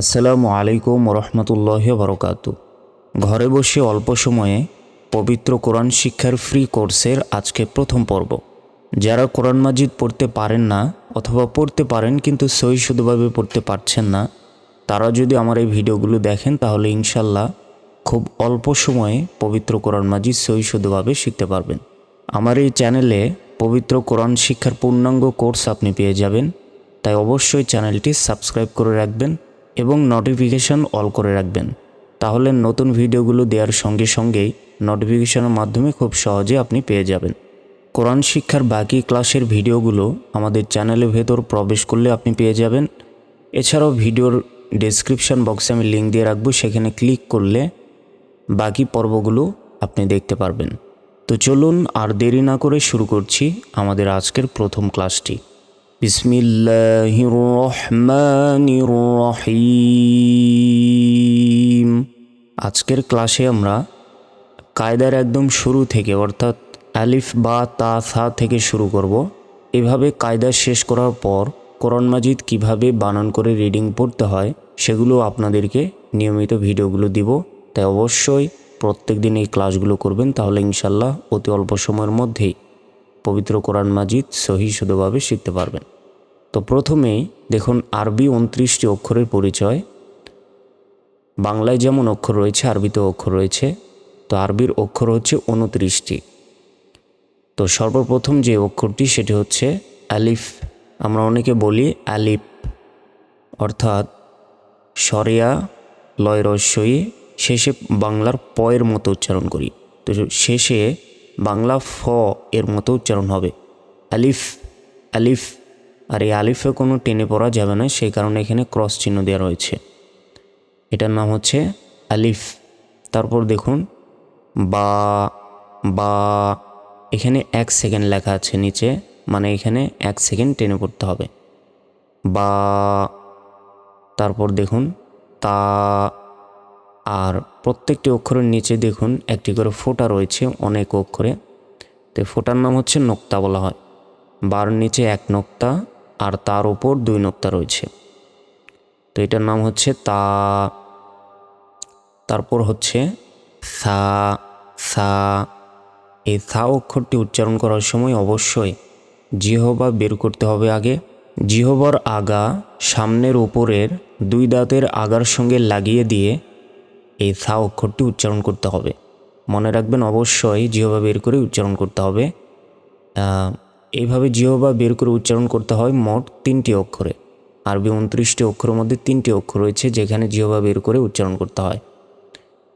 আসসালামু আলাইকুম রহমতুল্লাহ বরকাত ঘরে বসে অল্প সময়ে পবিত্র কোরআন শিক্ষার ফ্রি কোর্সের আজকে প্রথম পর্ব। যারা কোরআন মাজিদ পড়তে পারেন না অথবা পড়তে পারেন কিন্তু সহি শুধুভাবে পড়তে পারছেন না, তারা যদি আমার এই ভিডিওগুলো দেখেন তাহলে ইনশাল্লাহ খুব অল্প সময়ে পবিত্র কোরআন মাজিদ সহি শুধুভাবে শিখতে পারবেন। আমার এই চ্যানেলে পবিত্র কোরআন শিক্ষার পূর্ণাঙ্গ কোর্স আপনি পেয়ে যাবেন, তাই অবশ্যই চ্যানেলটি সাবস্ক্রাইব করে রাখবেন এবং নোটিফিকেশন অল করে রাখবেন। তাহলে নতুন ভিডিওগুলো দেওয়ার সঙ্গে সঙ্গেই নোটিফিকেশনের মাধ্যমে খুব সহজে আপনি পেয়ে যাবেন। কোরআন শিক্ষার বাকি ক্লাসের ভিডিওগুলো আমাদের চ্যানেলের ভেতর প্রবেশ করলে আপনি পেয়ে যাবেন। এছাড়াও ভিডিওর ডেসক্রিপশন বক্সে আমি লিঙ্ক দিয়ে রাখব, সেখানে ক্লিক করলে বাকি পর্বগুলো আপনি দেখতে পারবেন। তো চলুন আর দেরি না করে শুরু করছি আমাদের আজকের প্রথম ক্লাসটি বিসমিল্লাহির রহমানির রহিম আজকের ক্লাসে আমরা কায়দার একদম শুরু থেকে, অর্থাৎ আলিফ বা তা থা থেকে শুরু করব। এভাবে কায়দা শেষ করার পর কোরআন মাজিদ কীভাবে বানান করে রিডিং পড়তে হয় সেগুলো আপনাদেরকে নিয়মিত ভিডিওগুলো দিব। তাই অবশ্যই প্রত্যেক দিন এই ক্লাসগুলো করবেন, তাহলে ইনশাল্লাহ অতি অল্প সময়ের মধ্যেই পবিত্র কোরআন মাজিদ সহি শুধুভাবে শিখতে পারবেন। তো প্রথমে দেখুন আরবি উনত্রিশটি অক্ষরের পরিচয়। বাংলায় যেমন অক্ষর রয়েছে, আরবিতেও অক্ষর রয়েছে। তো আরবির অক্ষর হচ্ছে উনত্রিশটি। তো সর্বপ্রথম যে অক্ষরটি সেটি হচ্ছে আলিফ। আমরা অনেকে বলি আলিফ। অর্থাৎ সরিয়া, লয় রস্যই শেষে বাংলার পয়ের মতো উচ্চারণ করি। তো শেষে বাংলা ফ এর মতো উচ্চারণ হবে। আলিফ আলিফ। আর এই আলিফে কোনো টেনে পড়া যাবে না, সেই কারণে এখানে ক্রস চিহ্ন দেওয়া রয়েছে। এটার নাম হচ্ছে আলিফ। তারপর দেখুন, বা বা। এখানে এক সেকেন্ড লেখা আছে নিচে মানে এখানে এক সেকেন্ড টেনে পড়তে হবে। বা। তারপর দেখুন, তা। প্রত্যেকটি অক্ষরের নিচে দেখুন একটি করে ফোঁটা রয়েছে, অনেক অক্ষরে। তো ফোঁটার নাম হচ্ছে নোক্তা বলা হয়। বার নিচে এক নোক্তা আর তার উপর দুই নোক্তা রয়েছে। তো এটার নাম হচ্ছে তা, তারপর হচ্ছে সা সা। এই সা অক্ষরটি উচ্চারণ করার সময় অবশ্যই জিহবা বের করতে হবে আগে। জিহবার আগা সামনের উপরের দুই দাঁতের আগার সঙ্গে লাগিয়ে দিয়ে এই সা অক্ষরটি উচ্চারণ করতে হবে। মনে রাখবেন অবশ্যই জিহবা বের করে উচ্চারণ করতে হবে। এইভাবে জিহবা বের করে উচ্চারণ করতে হয় মোট তিনটি অক্ষরে। আরবি উনত্রিশটি অক্ষরের মধ্যে তিনটি অক্ষর রয়েছে যেখানে জিহবা বের করে উচ্চারণ করতে হয়।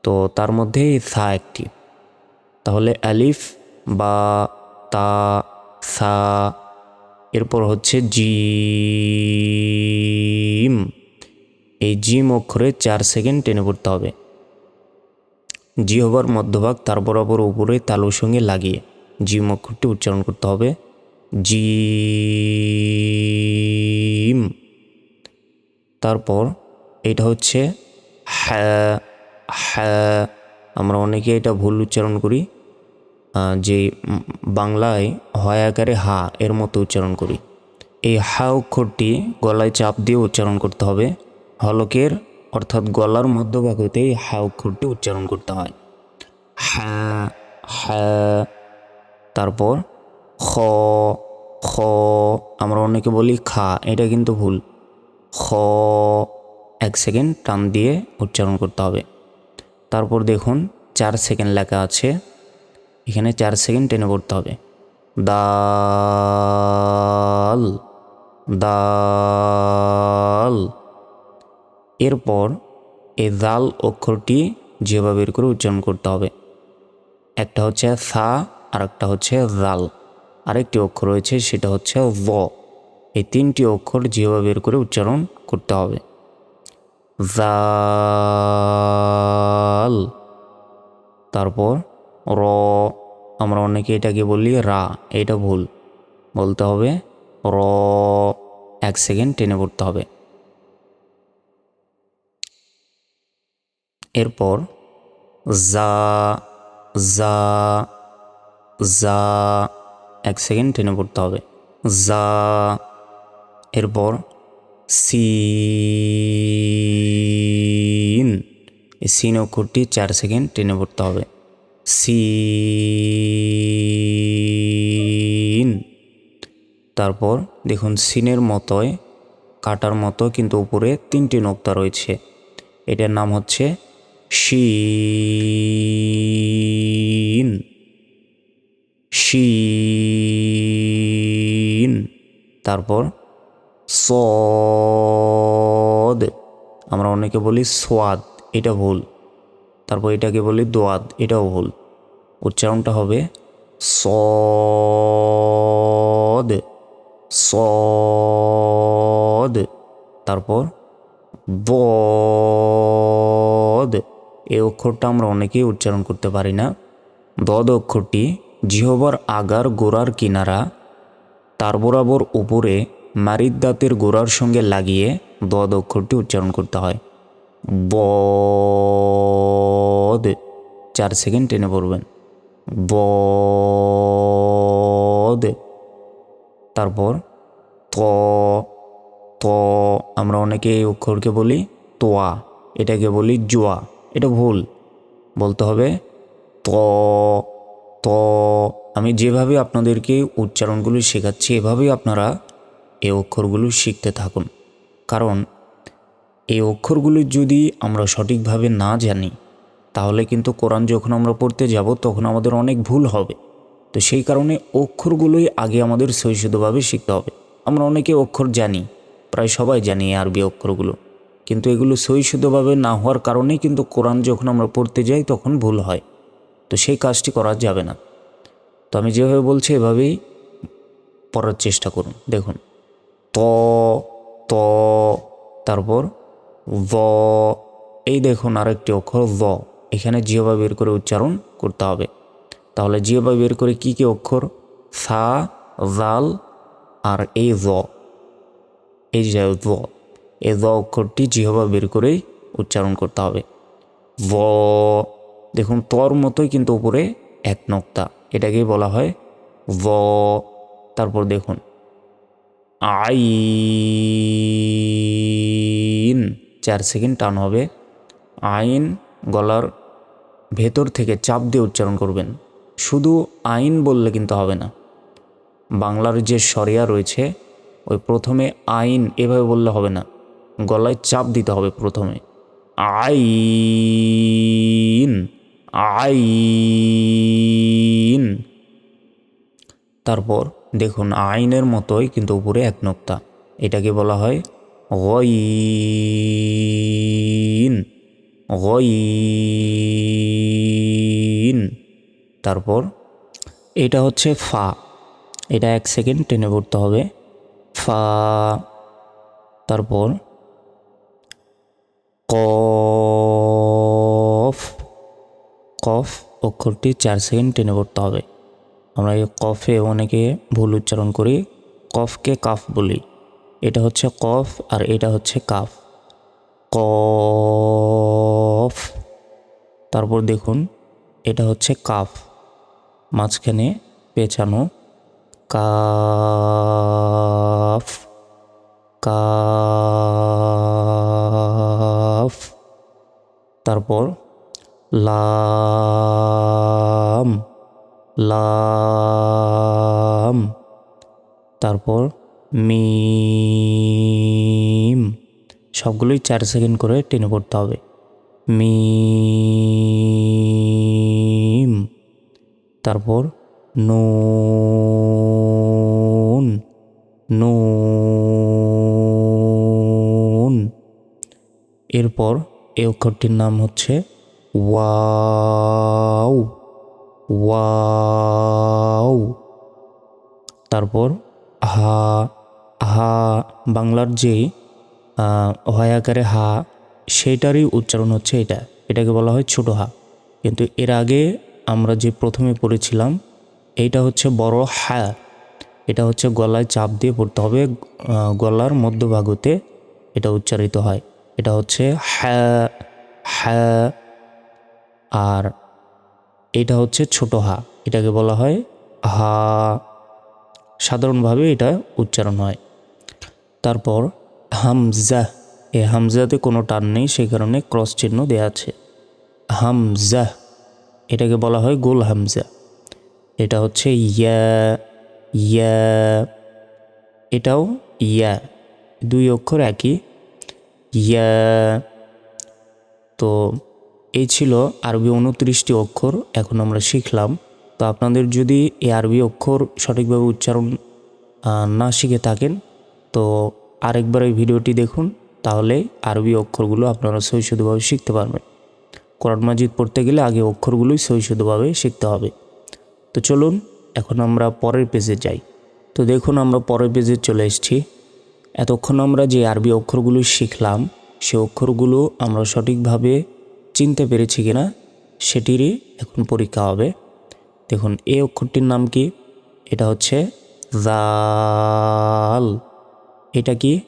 তো তার মধ্যে সা একটি। তাহলে আলিফ, বা, তা, সা, এরপর হচ্ছে জিম। এই জিম অক্ষরে চার সেকেন্ড টেনে পড়তে হবে। জিহবার মধ্যভাগ তার বরাবর উপরে তালুর সঙ্গে লাগিয়ে জিম অক্ষরটি উচ্চারণ করতে হবে। জিম। তারপর এটা হচ্ছে হ্যাঁ হ্যাঁ। আমরা অনেকে এটা ভুল উচ্চারণ করি। যে বাংলায় হয় আকারে হা এর মতো উচ্চারণ করি। এই হা অক্ষরটি গলায় চাপ দিয়ে উচ্চারণ করতে হবে। হলকের অর্থাৎ গলার মধ্যভাগ হতে হা অক্ষরটি উচ্চারণ করতে হয়। হ্যাঁ হ্যাঁ তারপর খ খ, আমরা অনেকে বলি খা, এটা কিন্তু ভুল। খ, এক সেকেন্ড টান দিয়ে উচ্চারণ করতে হবে। তারপর দেখুন, চার সেকেন্ড লেখা আছে। এখানে চার সেকেন্ড টেনে পড়তে হবে। দাল দাল এরপর এই দাল অক্ষরটি যেভাবে বের করে উচ্চারণ করতে হবে। একটা হচ্ছে সা আর একটা হচ্ছে জাল আরেকটি অক্ষর রয়েছে, সেটা হচ্ছে ভ। এই তিনটি অক্ষর যেভাবে বের করে উচ্চারণ করতে হবে। জাল তারপর র। আমরা অনেকে এটাকে বলি রা, এটা ভুল। বলতে হবে র। এক সেকেন্ড টেনে পড়তে হবে। এরপর জা জা জা এক সেকেন্ড টেনে পড়তে হবে। জা এরপর সিন। এই সিন অক্ষরটি চার সেকেন্ড টেনে পড়তে হবে। সিন। তারপর দেখুন, সিনের মতোই কাটার মতো, কিন্তু উপরে তিনটি নোক্তা রয়েছে। এটার নাম হচ্ছে শিন। শিন। তারপর সদ। আমরা অনেকে বলি সোয়াদ, এটা ভুল। তারপর এটাকে বলি দোয়াদ, এটাও ভুল। উচ্চারণটা হবে সদ। সদ। তারপর বদ। এই অক্ষরটা আমরা অনেকেই উচ্চারণ করতে পারি না। দদ অক্ষরটি জিহবার আগার গোড়ার কিনারা, তার বরাবর উপরে মারিদ দাঁতের গোড়ার সঙ্গে লাগিয়ে দদ অক্ষরটি উচ্চারণ করতে হয়। বদ। চার সেকেন্ড টেনে পড়বেন। বদ। তারপর ত ত। আমরা অনেকে এই অক্ষরকে বলি তোয়া, এটাকে বলি জুয়া। এটা ভুল। বলতে হবে, ত ত। আমি যেভাবে আপনাদেরকে উচ্চারণগুলো শেখাচ্ছি, এভাবেই আপনারা এই অক্ষরগুলো শিখতে থাকুন। কারণ এই অক্ষরগুলো যদি আমরা সঠিকভাবে না জানি, তাহলে কিন্তু কোরআন যখন আমরা পড়তে যাব, তখন আমাদের অনেক ভুল হবে। তো সেই কারণে অক্ষরগুলোই আগে আমাদের শৈশবভাবে শিখতে হবে। আমরা অনেকে অক্ষর জানি, প্রায় সবাই জানি আরবি অক্ষরগুলো। কিন্তু এগুলো শৈশবভাবে না হওয়ার কারণেই কিন্তু কোরআন যখন আমরা পড়তে যাই তখন ভুল হয়। তো সেই কাজটি করা যাবে না। তো আমি যেভাবে বলছি এভাবেই পড়ার চেষ্টা করুন। দেখুন। ত ত, তারপর ভ, এই দেখুন আরেকটি অক্ষর ভ। এখানে জিহবা বের করে উচ্চারণ করতে হবে। তাহলে জিহবা বের করে কি কি অক্ষর? সা, জাল আর এই ভ। এই যে এই ভ অক্ষরটি জিহবা বের করেই উচ্চারণ করতে হবে। ভ দেখুন, তর মতোই কিন্তু উপরে এক নক্তা। এটাকেই বলা হয় ভ তারপর দেখুন, আইন। চার সেকেন্ড টান হবে। আইন গলার ভেতর থেকে চাপ দিয়ে উচ্চারণ করবেন। শুধু আইন বললে কিন্তু হবে না। বাংলার যে সরিয়া রয়েছে, ওই প্রথমে আইন এভাবে বললে হবে না। গলায় চাপ দিতে হবে প্রথমে। আইন আইন। তারপর দেখুন, আইনের মতোই কিন্তু উপরে এক নোক্তা। এটাকে বলা হয় গইন গইন। তারপর এটা হচ্ছে ফা। এটা এক সেকেন্ড টেনে পড়তে হবে। ফা। তারপর কফ কফ অক্ষরটি চার সেকেন্ড টেনে পড়তে হবে। আমরা এই কফে অনেকে ভুল উচ্চারণ করি, কফকে কাফ বলি। এটা হচ্ছে কফ আর এটা হচ্ছে কাফ। কফ, তারপর দেখুন, এটা হচ্ছে কাফ। মাঝখানে পেঁচানো, কাফ কাফ। তারপর লাম লাম। তারপর মিম। সবগুলোই চার সেকেন্ড করে টেনে পড়তে হবে। মিম। তারপর নুন নুন। এরপর এই অক্ষরটির নাম হচ্ছে ওয়াও ওয়াও। তারপর হা হা, বাংলার যে হয় আকারে হা, সেইটারই উচ্চারণ হচ্ছে এটা। এটাকে বলা হয় ছোটো হা। কিন্তু এর আগে আমরা যে প্রথমে পড়েছিলাম, এইটা হচ্ছে বড় হা। এটা হচ্ছে গলায় চাপ দিয়ে পড়তে হবে গলার মধ্যভাগতে এটা উচ্চারিত হয়। এটা হচ্ছে হ্যাঁ হ্যাঁ আর এটা হচ্ছে ছোট হা। এটাকে বলা হয় হা। সাধারণভাবে এটা উচ্চারণ হয়। তারপর হামজা। এ হামজাতে কোনো টান নেই সেই কারণে ক্রস চিহ্ন দেওয়া আছে। হামজা। এটাকে বলা হয় গোল হামজা। এটা হচ্ছে ইয়া ইয়া। এটাও ইয়া। দুই অক্ষর একই। ইয়া। তো এই ছিল আরবি উনত্রিশটি অক্ষর, এখন আমরা শিখলাম। তো আপনাদের যদি এই আরবি অক্ষর সঠিকভাবে উচ্চারণ না শিখে থাকেন, তো আরেকবার এই ভিডিওটি দেখুন, তাহলে আরবি অক্ষরগুলো আপনারা সহিষ্ণুভাবে শিখতে পারবেন। কোরআন মাজিদ পড়তে গেলে আগে অক্ষরগুলোই সহিষ্ণুভাবে শিখতে হবে। তো চলুন, এখন আমরা পরের পেজে যাই। তো দেখুন, আমরা পরের পেজে চলে এসেছি। এতক্ষণ আমরা যে আরবি অক্ষরগুলো শিখলাম, সে অক্ষরগুলো আমরা সঠিকভাবে চিনতে পেরেছি কিনা, সেটিরই এখন পরীক্ষা হবে। দেখুন, এই অক্ষরটির নাম কি? এটা হচ্ছে জাল। এটা কি?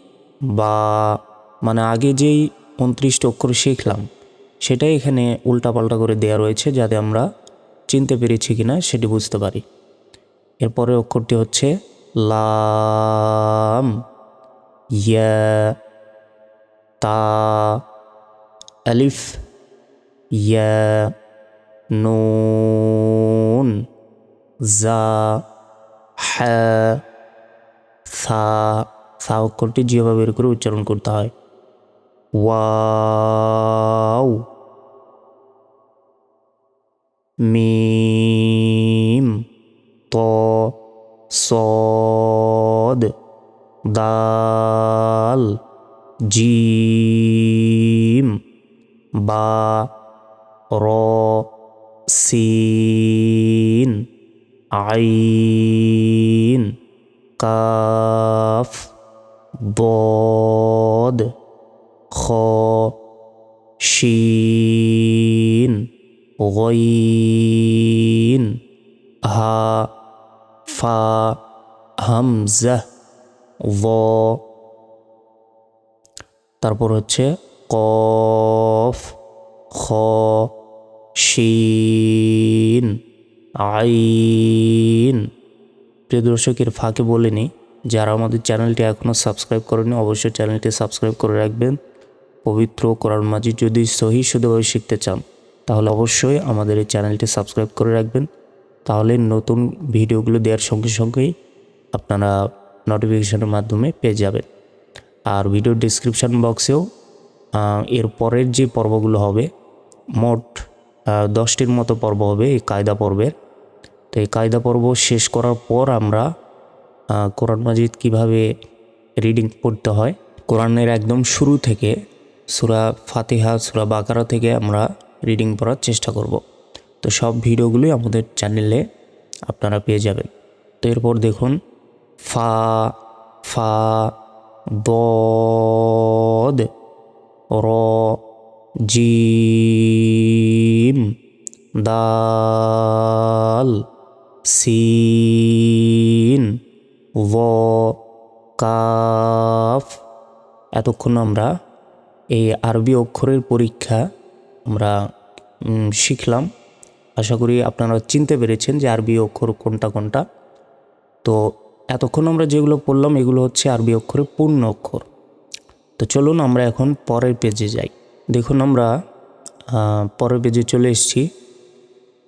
বা। মানে আগে যেই উনত্রিশটি অক্ষর শিখলাম, সেটাই এখানে উল্টাপাল্টা করে দেওয়া রয়েছে যাতে আমরা চিনতে পেরেছি কিনা, সেটি বুঝতে পারি। এরপরে অক্ষরটি হচ্ছে লাম। ইয়া তা আলিফ ইয়া নুন জা হ্যা সা সা অক্ষরটি যেভাবে বের করে উচ্চারণ করতে হয় ওয়াও মিম ত সদ দাল জিম বা র সিন আইন কাফ ضاد খ শিন গইন হা ফা হামজা ভ। তারপর হচ্ছে কফ, খ, শিন, আইন। প্রিয় দর্শকের ফাঁকে বলে নিই, যারা আমাদের চ্যানেলটি এখনও সাবস্ক্রাইব করেনি, অবশ্যই চ্যানেলটি সাবস্ক্রাইব করে রাখবেন। পবিত্র কোরআন মাজিদ যদি সহি শুদ্ধভাবে শিখতে চান, তাহলে অবশ্যই আমাদের এই চ্যানেলটি সাবস্ক্রাইব করে রাখবেন। তাহলে নতুন ভিডিওগুলো দেওয়ার সঙ্গে সঙ্গেই আপনারা নোটিফিকেশনের মাধ্যমে পেয়ে যাবেন। আর ভিডিও ডিসক্রিপশান বক্সেও এর পরের যে পর্বগুলো হবে, মোট দশটির মতো পর্ব হবে এই কায়দা পর্বের। তো এই কায়দা পর্ব শেষ করার পর আমরা কোরআন মাজিদ কীভাবে রিডিং পড়তে হয়, কোরআনের একদম শুরু থেকে সুরা ফাতিহা, সুরা বাকারা থেকে আমরা রিডিং পড়ার চেষ্টা করব। তো সব ভিডিওগুলোই আমাদের চ্যানেলে আপনারা পেয়ে যাবেন। তো এরপর দেখুন ফা ফা, দদ, র, জিম, দাল, সিন ভ কাফ। এতক্ষণ আমরা এই আরবি অক্ষরের পরীক্ষা আমরা শিখলাম। আশা করি আপনারা চিনতে পেরেছেন যে আরবি অক্ষর কোনটা কোনটা। তো এতক্ষণ আমরা যেগুলো পড়লাম, এগুলো হচ্ছে আরবি অক্ষরের পূর্ণ অক্ষর। তো চলুন আমরা এখন পরের পেজে যাই। দেখুন আমরা পরের পেজে চলে এসেছি।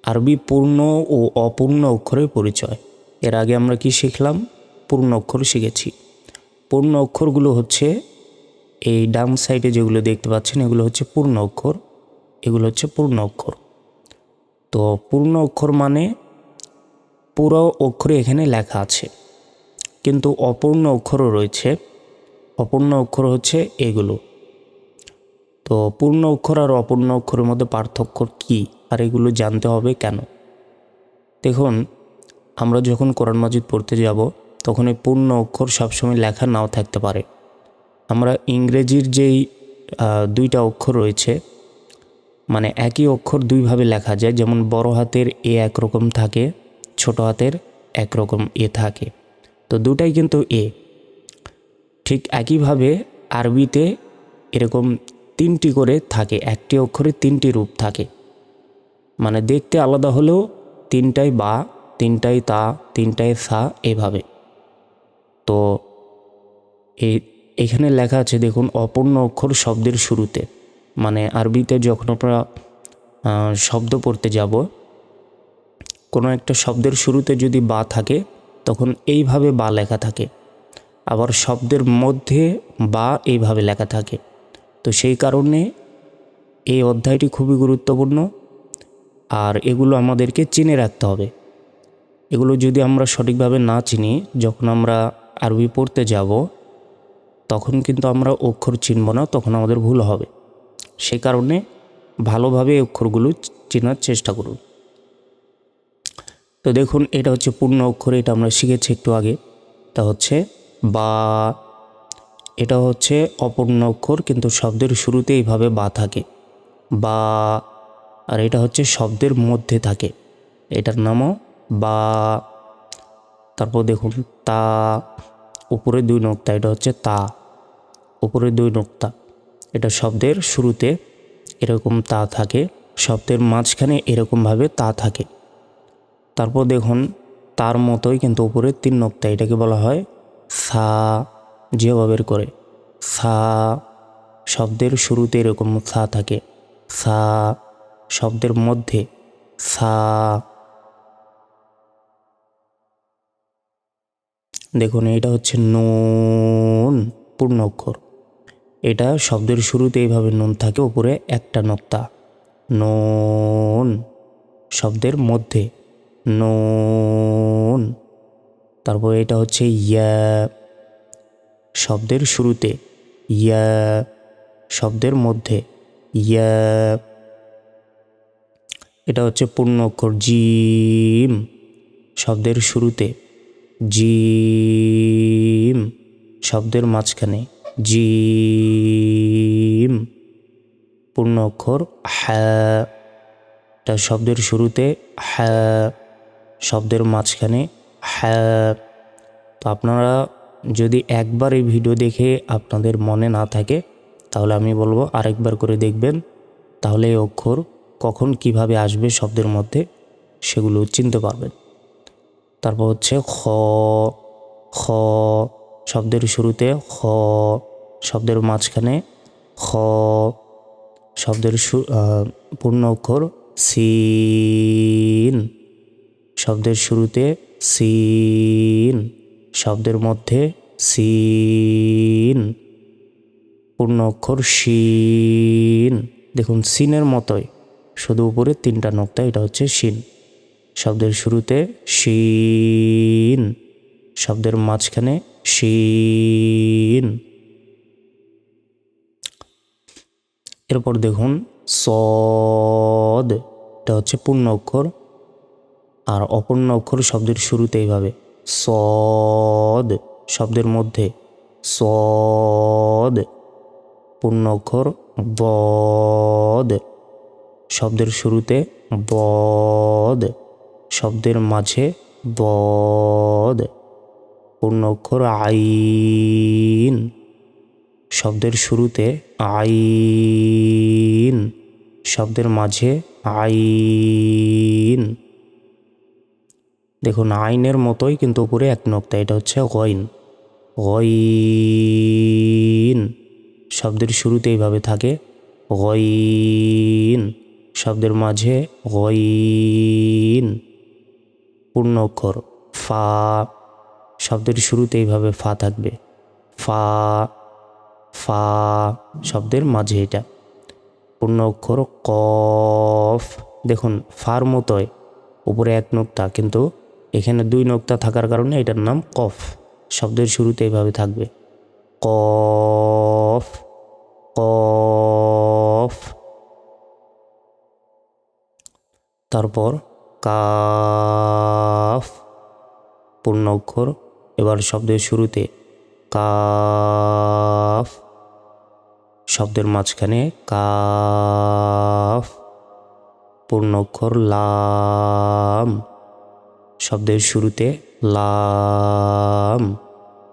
আরবি পূর্ণ ও অপূর্ণ অক্ষরের পরিচয়। এর আগে আমরা কি শিখলাম? পূর্ণ অক্ষর শিখেছি। পূর্ণ অক্ষরগুলো হচ্ছে, এই ডান সাইডে যেগুলো দেখতে পাচ্ছেন, এগুলো হচ্ছে পূর্ণ অক্ষর। এগুলো হচ্ছে পূর্ণ অক্ষর। তো পূর্ণ অক্ষর মানে পুরো অক্ষরে এখানে লেখা আছে। কিন্তু অপূর্ণ অক্ষরও রয়েছে। অপূর্ণ অক্ষর হচ্ছে এগুলো। তো পূর্ণ অক্ষর আর অপূর্ণ অক্ষরের মধ্যে পার্থক্য কী? আর এগুলো জানতে হবে কেন? দেখুন, আমরা যখন কোরআন মাজিদ পড়তে যাব, তখন এই পূর্ণ অক্ষর সবসময় লেখা নাও থাকতে পারে। আমরা ইংরেজির যেই দুইটা অক্ষর রয়েছে মানে একই অক্ষর দুইভাবে লেখা যায়। যেমন বড় হাতের এ একরকম থাকে, ছোট হাতের একরকম এ থাকে। তো দুটাই কিন্তু এ ঠিক একইভাবে আরবিতে এরকম তিনটি করে থাকে, একটি অক্ষরে তিনটি রূপ থাকে। মানে দেখতে আলাদা হলেও তিনটাই বা, তিনটাই তা, তিনটাই সা এভাবে। তো এই, এখানে লেখা আছে, দেখুন, অপূর্ণ অক্ষর শব্দের শুরুতে। মানে আরবিতে যখন আমরা শব্দ পড়তে যাব, কোনো একটা শব্দের শুরুতে যদি বা থাকে তখন এইভাবে বা লেখা থাকে। আবার শব্দের মধ্যে বা এইভাবে লেখা থাকে। তো সেই কারণে এই অধ্যায়টি খুবই গুরুত্বপূর্ণ। আর এগুলো আমাদেরকে চিনে রাখতে হবে। এগুলো যদি আমরা সঠিকভাবে না চিনি, যখন আমরা আরবি পড়তে যাব, তখন কিন্তু আমরা অক্ষর চিনব না, তখন আমাদের ভুল হবে। সেই কারণে ভালোভাবে অক্ষরগুলো চেনার চেষ্টা করুন। তো দেখুন, এটা হচ্ছে পূর্ণ অক্ষর, এটা আমরা শিখেছি একটু আগে। এটা হচ্ছে বা, এটা হচ্ছে অপূর্ণ অক্ষর, কিন্তু শব্দের শুরুতে এইভাবে বা থাকে। বা, আর এটা হচ্ছে শব্দের মধ্যে থাকে। এটার নামও বা। তারপর দেখুন, তা উপরে দুই নোক্তা, এটা হচ্ছে তা। উপরে দুই নোক্তা, এটা শব্দের শুরুতে এরকম তা থাকে, শব্দের মাঝখানে এরকমভাবে তা থাকে। তারপর দেখুন, তার মতোই কিন্তু উপরে তিন নক্তা, এটাকে বলা হয় সা, যেভাবে করে। সা শব্দের শুরুতে এরকম সা থাকে। সা শব্দের মধ্যে সা। দেখুন, এটা হচ্ছে নুন পূর্ণ অক্ষর এটা শব্দের শুরুতে এইভাবে নুন থাকে, উপরে একটা নোক্তা। নুন শব্দের মধ্যে। নুন। তারপর এটা হচ্ছে ইয়া। শব্দের শুরুতে ইয়া। শব্দের মধ্যে ইয়া। এটা হচ্ছে পূর্ণ অক্ষর জিম। শব্দের শুরুতে জিম। শব্দের মাঝখানে জিম। পূর্ণ অক্ষর হ্যাঁ। শব্দের শুরুতে হ্যাঁ। শব্দের মাঝখানে হ্যাঁ। তো আপনারা যদি একবার এই ভিডিও দেখে আপনাদের মনে না থাকে, তাহলে আমি বলব আরেকবার করে দেখবেন। তাহলে এই অক্ষর কখন কীভাবে আসবে শব্দের মধ্যে সেগুলো চিনতে পারবেন। তারপর হচ্ছে খ খ শব্দের শুরুতে খ, শব্দের মাঝখানে খ, শব্দের পূর্ণ অক্ষর সিন শব্দের শুরুতে সিন, শব্দের মধ্যে সিন। পূর্ণ অক্ষর শিন দেখুন, সিনের মতোই। শুধু উপরে তিনটা নোক্তা, এটা হচ্ছে শিন শব্দের শুরুতে শিন শব্দের মাঝখানে শিন এরপর দেখুন, সদ, এটা হচ্ছে পূর্ণ অক্ষর। আর অপূর্ণ অক্ষর শব্দের শুরুতে এইভাবে, সদ, শব্দের মধ্যে, সদ, পূর্ণ অক্ষর বদ, শব্দের শুরুতে বদ, শব্দের মাঝে বদ, পূর্ণ অক্ষর আইন, শব্দের শুরুতে আইন, শব্দের মাঝে আইন। দেখুন, আইনের মতোই কিন্তু উপরে এক নোক্তা, এটা হচ্ছে গইন। গইন। শব্দের শুরুতে এইভাবে থাকে। গইন। শব্দের মাঝে গইন। পূর্ণ অক্ষর। ফা। শব্দের শুরুতে এইভাবে ফা থাকবে। ফা। ফা। শব্দের মাঝে এটা। পূর্ণ অক্ষর কফ। দেখুন, ফার মতোই। উপরে এক নোক্তা, কিন্তু এখানে দুই নোক্তা থাকার কারণে এটার নাম কফ। শব্দের শুরুতে এইভাবে থাকবে। কফ কফ। তারপর কাফ। পূর্ণ অক্ষর। এবার শব্দের শুরুতে কাফ। শব্দের মাঝখানে কাফ। পূর্ণ অক্ষর লাম। শব্দের শুরুতে লাম,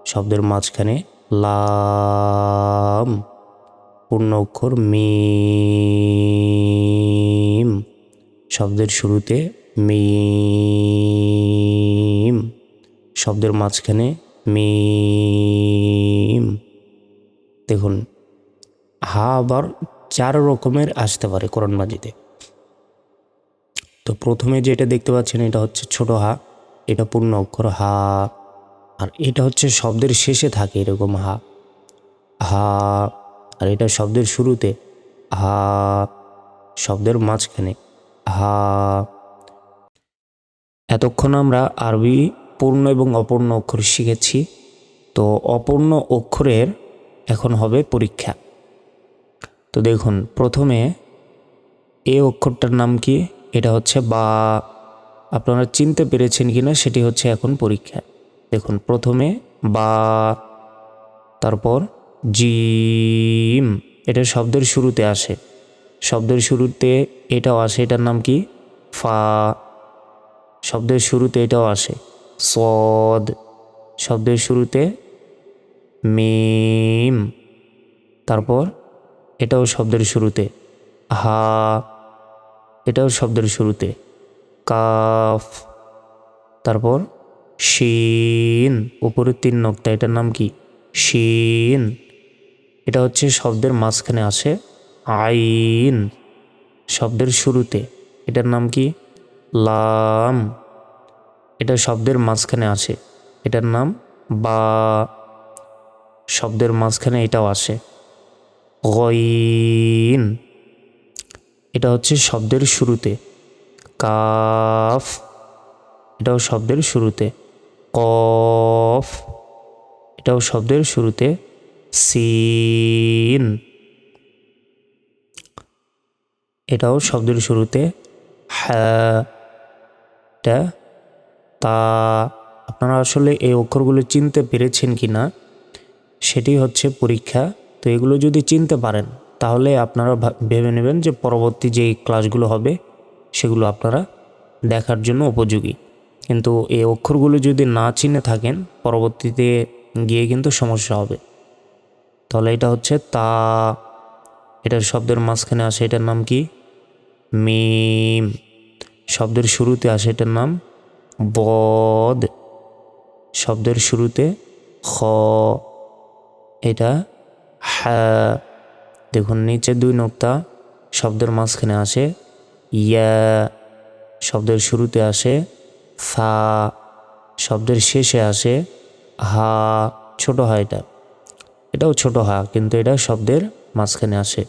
শব্দের মাঝখানে লাম, পূর্ণ অক্ষর মিম, শব্দের শুরুতে মিম, শব্দের মাঝখানে মিম। দেখুন, হা আবার চার রকমের আসতে পারে কোরআন মাজিদে। তো প্রথমে যেটা দেখতে পাচ্ছেন এটা হচ্ছে ছোট হা, এটা পূর্ণ অক্ষর হা। আর এটা হচ্ছে শব্দের শেষে থাকে এরকম হা। হা, আর এটা শব্দের শুরুতে হা, শব্দের মাঝখানে হা। এতক্ষণ আমরা আরবি পূর্ণ এবং অপূর্ণ অক্ষর শিখেছি। তো অপূর্ণ অক্ষরের এখন হবে পরীক্ষা। তো দেখুন, প্রথমে এ অক্ষরটার নাম কি? এটা হচ্ছে বা, আপনারা চিনতে পেরেছেন কি না সেটি হচ্ছে এখন পরীক্ষা। দেখুন, প্রথমে বা, তারপর জিম। এটা শব্দের শুরুতে আসে। শব্দের শুরুতে এটাও আসে, এটার নাম কি? ফা। শব্দের শুরুতে এটাও আসে। সদ। শব্দের শুরুতে মিম। তারপর এটাও শব্দের শুরুতে হা। এটাও শব্দের শুরুতে। কাফ। তারপর শিন, উপরের তিন নক্তা, এটার নাম কি? শিন। এটা হচ্ছে শব্দের মাঝখানে আসে আইন, শব্দের শুরুতে। এটার নাম কি? লাম। এটা শব্দের মাঝখানে আসে। এটার নাম বা। শব্দের মাঝখানে এটাও আসে। গইন। এটা হচ্ছে শব্দের শুরুতে। কাফ, এটাও শব্দের শুরুতে। কফ, এটাও শব্দের শুরুতে। সিন, এটাও শব্দের শুরুতে। হ্যাঁ তা, আপনারা আসলে এই অক্ষরগুলো চিনতে পেরেছেন কি না সেটি হচ্ছে পরীক্ষা। তো এগুলো যদি চিনতে পারেন তাহলে আপনারা ভেবে নেবেন যে পরবর্তী যে ক্লাসগুলো হবে, সেগুলো আপনারা দেখার জন্য উপযোগী। কিন্তু এই অক্ষরগুলো যদি না চিনে থাকেন, পরবর্তীতে গিয়ে কিন্তু সমস্যা হবে। তাহলে এটা হচ্ছে তা, এটার শব্দের মাঝখানে আসে এটার নাম কি? মিম। শব্দের শুরুতে আসে এটার নাম বদ। শব্দের শুরুতে খ। এটা হ্যাঁ। দেখুন, নিচে দুই নোক্তা শব্দের মাঝখানে আসে। ইয়া শব্দের শুরুতে আসে। ফা শব্দের শেষে আসে। হা ছোট হা এটা। এটাও ছোট হা, কিন্তু এটা শব্দের মাঝখানে আসে।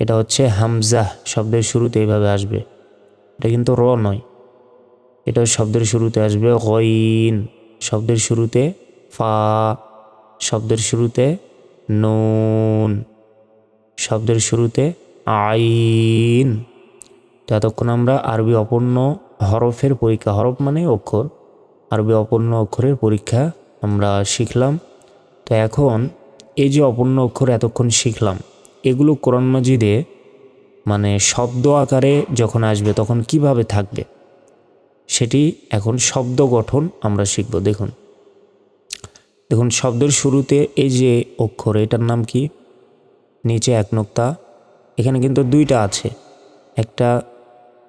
এটা হচ্ছে হামজা, শব্দের শুরুতে এইভাবে আসবে। এটা কিন্তু র নয়। এটা শব্দের শুরুতে আসবে গইন, শব্দের শুরুতে ফা, শব্দের শুরুতে নুন। শব্দের শুরুতে আইন। তো এতক্ষণ আমরা আরবি অপূর্ণ হরফের পরীক্ষা, হরফ মানে অক্ষর। আরবি অপূর্ণ অক্ষরের পরীক্ষা আমরা শিখলাম। তো এখন এই যে অপূর্ণ অক্ষর এতক্ষণ শিখলাম, এগুলো কোরআন মাজিদে মানে শব্দ আকারে যখন আসবে তখন কীভাবে থাকবে? সেটি এখন শব্দ গঠন আমরা শিখব। দেখুন দেখুন শব্দের শুরুতে এই যে অক্ষর, এটার নাম কি? নিচে এক নোক্তা, এখানে কিন্তু দুইটা আছে। একটা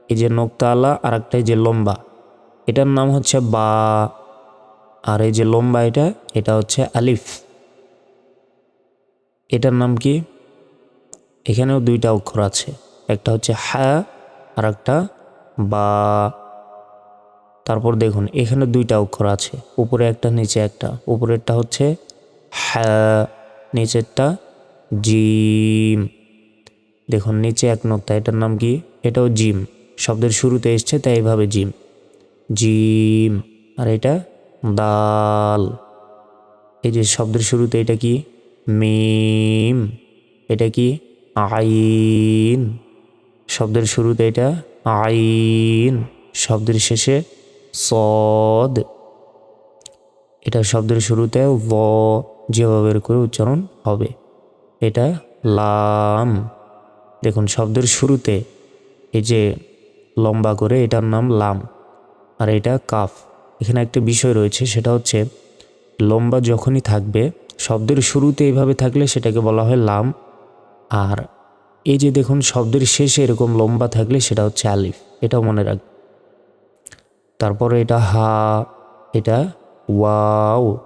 এই যে নোক্তা আলা, আর একটা এই যে লম্বা। এটার নাম হচ্ছে বা, আর এই যে লম্বা এটা এটা হচ্ছে আলিফ। এটার নাম কি? এখানেও দুইটা অক্ষর আছে। একটা হচ্ছে হ্যাঁ আর একটা বা। তারপর দেখুন, এখানে দুইটা অক্ষর আছে। উপরে একটা, নিচে একটা। উপরেরটা হচ্ছে হ্যাঁ নিচেরটা জিম। দেখুন, নিচে এক নোক্তা, এটার নাম কি? এটাও জিম। শব্দের শুরুতে এসছে, তাই এইভাবে জিম। জিম। আর এটা দাল। এই যে শব্দের শুরুতে এটা কি? মিম। এটা কি? আইন। শব্দের শুরুতে এটা আইন। শব্দের শেষে সদ। এটা শব্দের শুরুতে ব। যেভাবে করে উচ্চারণ হবে। এটা লাম। দেখুন, শব্দের শুরুতে এই যে লম্বা করে, এটার নাম লাম। আর এটা কাফ। এখানে একটা বিষয় রয়েছে, সেটা হচ্ছে লম্বা যখনই থাকবে, শব্দের শুরুতে এইভাবে থাকলে সেটাকে বলা হয় লাম। আর এই যে দেখুন, শব্দের শেষে এরকম লম্বা থাকলে সেটা হচ্ছে আলিফ। এটাও মনে রাখ, তারপর এটা হা, এটা ওয়াও।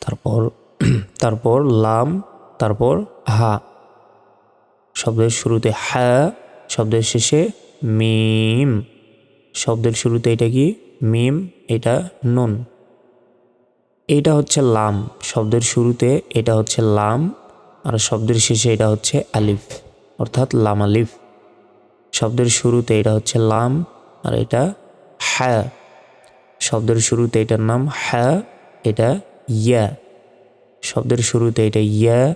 তারপর তারপর লাম তারপর হা, শব্দের শুরুতে হ্যাঁ শব্দের শেষে মিম। শব্দের শুরুতে এটা কি? মিম, এটা নুন। এটা হচ্ছে লাম। শব্দের শুরুতে এটা হচ্ছে লাম আর শব্দের শেষে এটা হচ্ছে আলিফ, অর্থাৎ লাম আলিফ। শব্দের শুরুতে এটা হচ্ছে লাম আর এটা হ্যাঁ শব্দের শুরুতে এটার নাম হ্যাঁ এটা ইয়া। শব্দের শুরুতে এটা ইয়া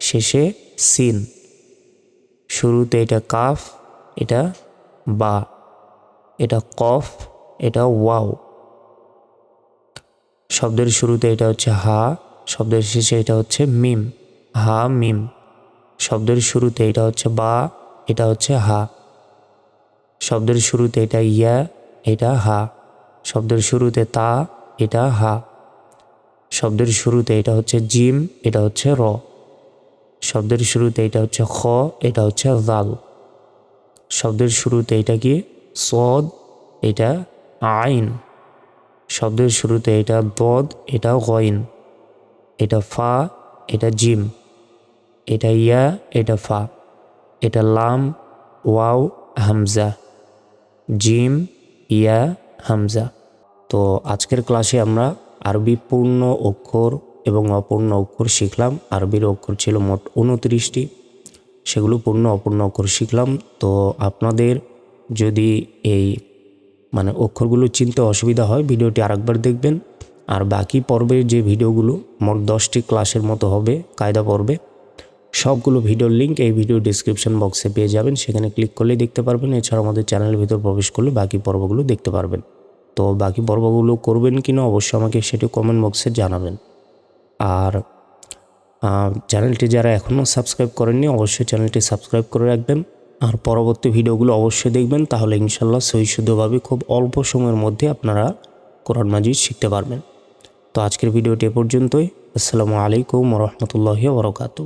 শেষে সিন। শুরুতে এটা কাফ, এটা বা। এটা কফ, এটা ওয়াও। শব্দের শুরুতে এটা হচ্ছে হা, শব্দের শেষে এটা হচ্ছে মিম, হা, মিম। শব্দের শুরুতে এটা হচ্ছে বা, এটা হচ্ছে হা। শব্দের শুরুতে এটা ইয়া, এটা হা। শব্দের শুরুতে তা, এটা হা। শব্দের শুরুতে এটা হচ্ছে জিম, এটা হচ্ছে র। শব্দের শুরুতে এটা হচ্ছে খ, এটা হচ্ছে জাল শব্দের শুরুতে এটা কি? সদ, এটা আইন। শব্দের শুরুতে এটা দদ, এটা গইন। এটা ফা, এটা জিম। এটা ইয়া, এটা ফা। এটা লাম, ওয়াও, হামজা। জিম, ইয়া, হামজা। তো আজকের ক্লাসে আমরা আরবি পূর্ণ অক্ষর এবং অপূর্ণ অক্ষর শিখলাম। আরবির অক্ষর ছিল মোট উনত্রিশটি। সেগুলো পূর্ণ অপূর্ণ অক্ষর শিখলাম। তো আপনাদের যদি এই মানে অক্ষরগুলো চিনতে অসুবিধা হয়, ভিডিওটি আরেকবার দেখবেন। আর বাকি পর্বের যে ভিডিওগুলো মোট দশটি ক্লাসের মতো হবে, কায়দা পর্বে, সবগুলো ভিডিওর লিঙ্ক এই ভিডিও ডিসক্রিপশন বক্সে পেয়ে যাবেন। সেখানে ক্লিক করলেই দেখতে পারবেন। এছাড়া আমাদের চ্যানেলের ভিতর প্রবেশ করলে বাকি পর্বগুলো দেখতে পারবেন। তো বাকি পর্বগুলো করবেন কি না অবশ্যই আমাকে সেটি কমেন্ট বক্সে জানাবেন। আর চ্যানেলটি যারা এখনও সাবস্ক্রাইব করেননি, অবশ্যই চ্যানেলটি সাবস্ক্রাইব করে রাখবেন। আর পরবর্তী ভিডিওগুলো অবশ্যই দেখবেন, তাহলে ইনশাল্লাহ সহিষ্ণুভাবে খুব অল্প সময়ের মধ্যে আপনারা কোরআন মাজিদ শিখতে পারবেন। তো আজকের ভিডিওটি এ পর্যন্তই। আসসালামু আলাইকুম রহমতুল্লাহ বরকাতু